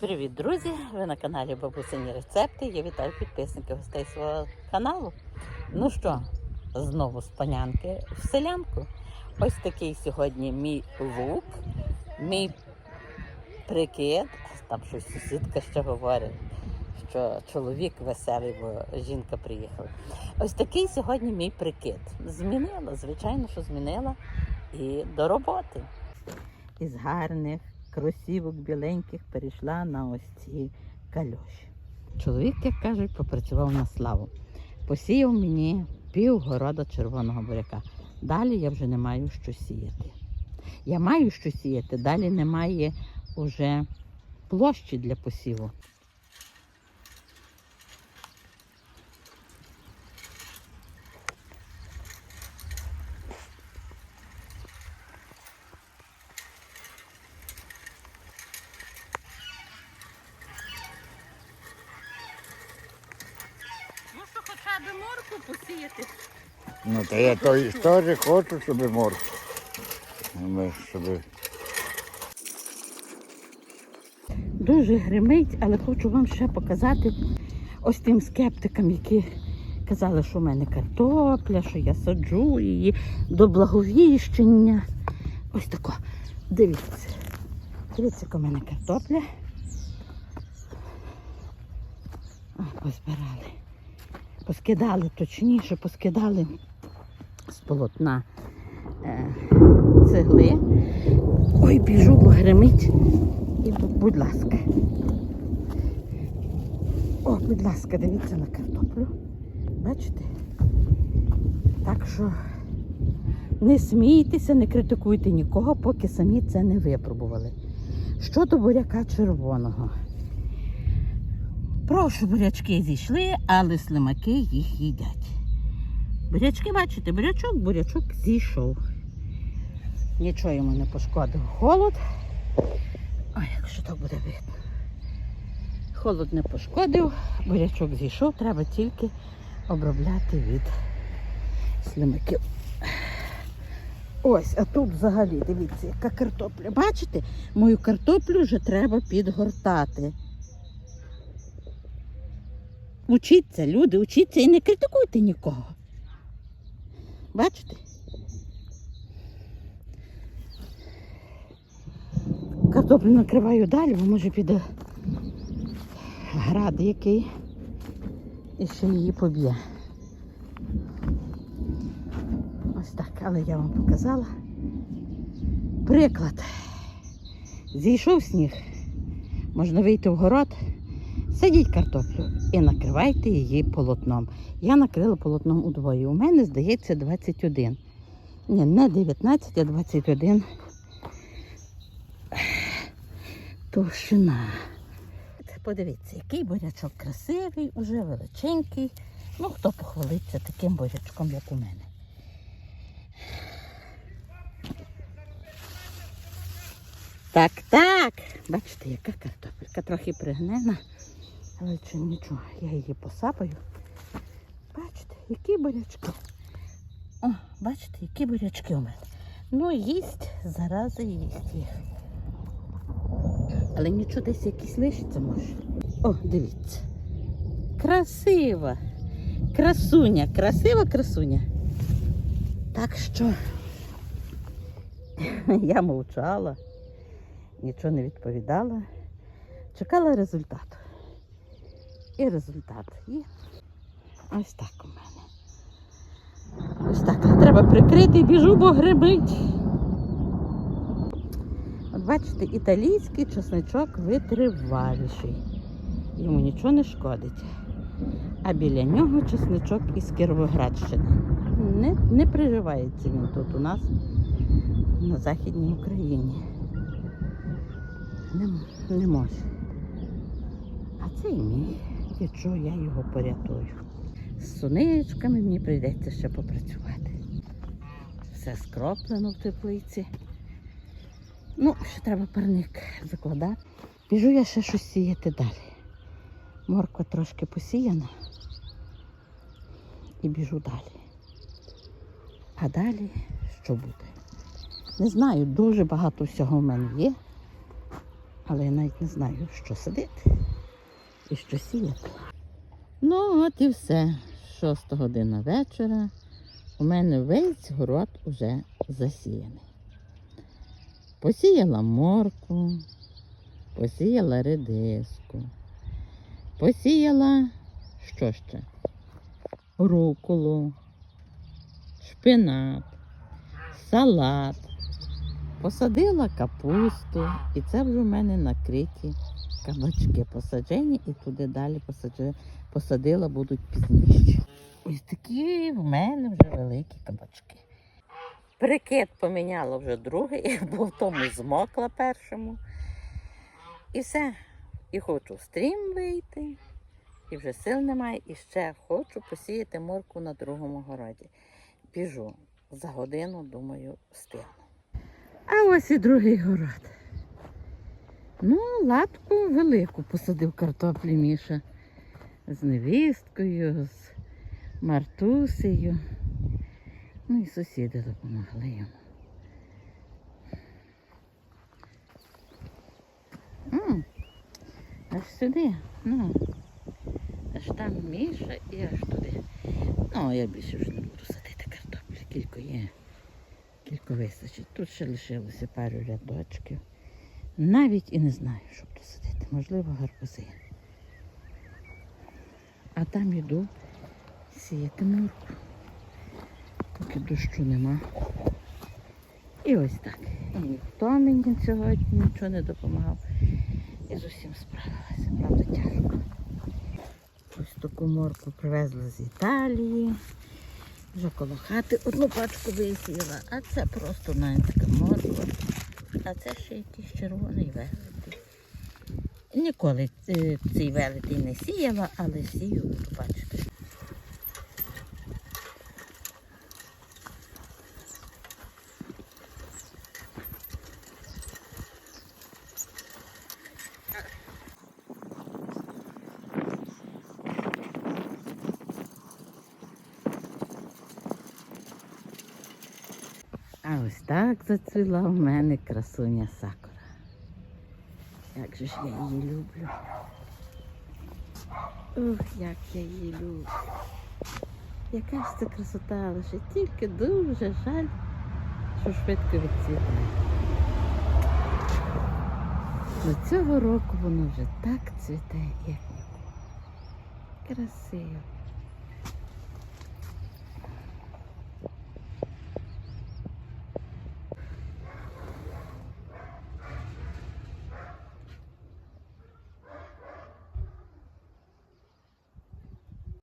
Привіт, друзі! Ви на каналі Бабусині Рецепти. Я вітаю підписників гостей свого каналу. Ну що, знову з панянки в селянку. Ось такий сьогодні мій лук, мій прикид. Там щось сусідка ще говорить, що чоловік веселий, бо жінка приїхала. Ось такий сьогодні мій прикид. Змінила, звичайно, що змінила і до роботи. Із гарних кросівок біленьких перейшла на ось ці кальоші. Чоловік, як кажуть, попрацював на славу. Посіяв мені пів города червоного буряка. Далі я вже не маю що сіяти. Я маю що сіяти, далі немає уже площі для посіву. Ну що, хоча б морку посіяти. Ну, та я то теж хочу, щоб морку. Ми, щоб... Дуже гримить, але хочу вам ще показати ось тим скептикам, які казали, що в мене картопля, що я саджу її до благовіщення. Ось тако. Дивіться. Дивіться, яка в мене картопля. Ой, позбирали. Поскидали, точніше, поскидали з полотна е, цегли. Ой, біжу, бо гримить. І бу- будь ласка. О, будь ласка, дивіться на картоплю. Бачите? Так що не смійтеся, не критикуйте нікого, поки самі це не випробували. Щодо буряка червоного. Прошу, бурячки зійшли, але слимаки їх їдять. Бурячки, бачите, бурячок, бурячок зійшов. Нічого йому не пошкодив. Холод. Ой, якщо так буде видно. Холод не пошкодив, бурячок зійшов, треба тільки обробляти від слимаків. Ось, а тут взагалі, дивіться, яка картопля. Бачите, мою картоплю вже треба підгортати. Учіться, люди, учіться і не критикуйте нікого. Бачите? Картоплю накриваю далі, бо може піде град який і ще її поб'є. Ось так, але я вам показала. Приклад. Зійшов сніг, можна вийти в город, садіть картоплю і накривайте її полотном. Я накрила полотном удвоє. У мене, здається, 21. Ні, не 19, а 21 товщина. Подивіться, який бурячок красивий, уже величенький. Ну, хто похвалиться таким бурячком, як у мене. Так, так. Бачите, яка картопелька трохи пригнена, але чи нічого, я її посапаю. Бачите, які бурячки. О, бачите, які бурячки у мене. Ну, їсть, зарази їсть їх. Але нічого десь якісь лишиться може. О, дивіться. Красива. Красуня, красива красуня. Так що я мовчала, нічого не відповідала. Чекала результату. І результат є. Ось так у мене. Ось так. Треба прикрити, біжу, бо грибить. От бачите, італійський чесничок витриваліший. Йому нічого не шкодить. А біля нього чесничок із Кіровоградщини. Не, не приживається він тут у нас на Західній Україні. Не, не може. А це і мій. Якщо я його порятую. З суничками мені прийдеться ще попрацювати. Все скроплено в теплиці. Ну, ще треба парник закладати. Біжу я ще щось сіяти далі. Морква трошки посіяна. І біжу далі. А далі що буде? Не знаю, дуже багато всього в мене є. Але я навіть не знаю, що садити і що сіяти. Ну, от і все. Шоста година вечора. У мене весь город уже засіяний. Посіяла морку, посіяла редиску, посіяла що ще? Руколу, шпинат, салат. Посадила капусту, і це вже в мене накриті кабачки посаджені, і туди далі посаджи- посадила будуть пізніше. Ось такі в мене вже великі кабачки. Прикид поміняла вже другий, бо в тому змокла першому. І все. І хочу в стрім вийти, і вже сил немає. І ще хочу посіяти морку на другому городі. Біжу за годину, думаю, встигну. А ось і другий город. Ну, латку велику посадив картоплі Міша з невісткою, з Мартусею. Ну і сусіди допомогли йому. М, Аж сюди, ну. Аж там Міша і аж туди. Ну, я більше вже не буду садити картоплі, кілько є. Кілько вистачить. Тут ще лишилося пару рядочків. Навіть і не знаю, що буду садити. Можливо, гарбузи. А там іду сіяти морку. Поки дощу нема. І ось так. І ніхто мені сьогодні нічого не допомагав. І з усім справилася. Правда, тяжко. Ось таку морку привезли з Італії. Вже коло хати одну пачку висіяла, а це просто навіть така морква. А це ще якийсь червоний велетень. Ніколи е, цей велетень не сіяла, але сію, буду А ось так зацвіла у мене красуня сакура. Як же ж я її люблю. Ух, як я її люблю. Яка ж це красота, лише тільки дуже жаль, що швидко відцвітає. До цього року воно вже так цвіте, як ніколи. Красиво.